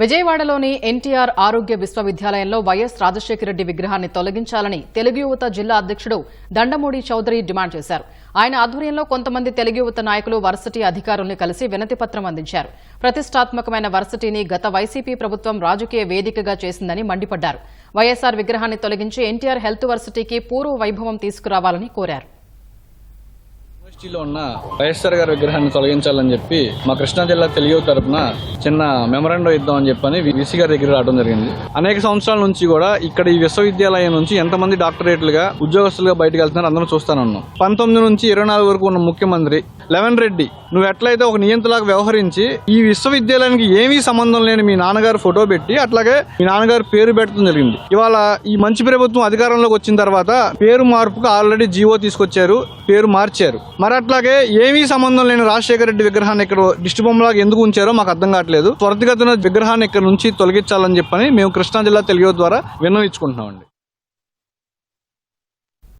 విజయవాడలోని ఎన్టీఆర్ ఆరోగ్య విశ్వవిద్యాలయంలో వైఎస్ రాజశేఖర రెడ్డి విగ్రహాన్ని తొలగించాలని తెలుగు యువత జిల్లా అధ్యక్షుడు దండమూడి చౌదరి డిమాండ్ చేశారు. ఆయన ఆధ్వర్యంలో కొంతమంది తెలుగు యువత నాయకులు వర్సిటీ అధికారుల్ని కలిసి వినతిపత్రం అందించారు. ప్రతిష్టాత్మకమైన వర్సిటీని గత వైసీపీ ప్రభుత్వం రాజకీయ వేదికగా చేసిందని మండిపడ్డారు. వైఎస్ఆర్ విగ్రహాన్ని తొలగించి ఎన్టీఆర్ హెల్త్ వర్సిటీకి పూర్వ వైభవం తీసుకురావాలని కోరారు. యూనివర్సిటీలో ఉన్న వైఎస్ఆర్ గారి విగ్రహాన్ని తొలగించాలని చెప్పి మా కృష్ణా జిల్లా తెలుగు తరపున చిన్న మెమరాండో అని చెప్పని విసి గారి దగ్గర రావడం జరిగింది. అనేక సంవత్సరాల నుంచి కూడా ఇక్కడ ఈ విశ్వవిద్యాలయం నుంచి ఎంతమంది డాక్టరేట్లుగా ఉద్యోగస్తులుగా బయటకు వెళ్తున్నారు అందరం చూస్తానే ఉన్నాం. పంతొమ్మిది నుంచి ఇరవై నాలుగు వరకు ఉన్న ముఖ్యమంత్రి లెవెన్ రెడ్డి నువ్వు ఎట్లయితే ఒక నియంతలాగా వ్యవహరించి ఈ విశ్వవిద్యాలయానికి ఏమీ సంబంధం లేని మీ నాన్నగారు ఫోటో పెట్టి అట్లాగే మీ నాన్నగారు పేరు పెట్టడం జరిగింది. ఇవాళ ఈ మంచి ప్రభుత్వం అధికారంలోకి వచ్చిన తర్వాత పేరు మార్పుకు ఆల్రెడీ జీవో తీసుకొచ్చారు పేరు మార్చారు. మరి అట్లాగే ఏమీ సంబంధం లేని రాజశేఖర రెడ్డి విగ్రహాన్ని ఇక్కడ దిష్టి బొమ్మలాగా ఎందుకు ఉంచారో మాకు అర్థం కావట్లేదు. త్వరితగతిన విగ్రహాన్ని ఇక్కడ నుంచి తొలగించాలని చెప్పని మేము కృష్ణా జిల్లా తెలుగు ద్వారా విన్నవించుకుంటున్నామండి.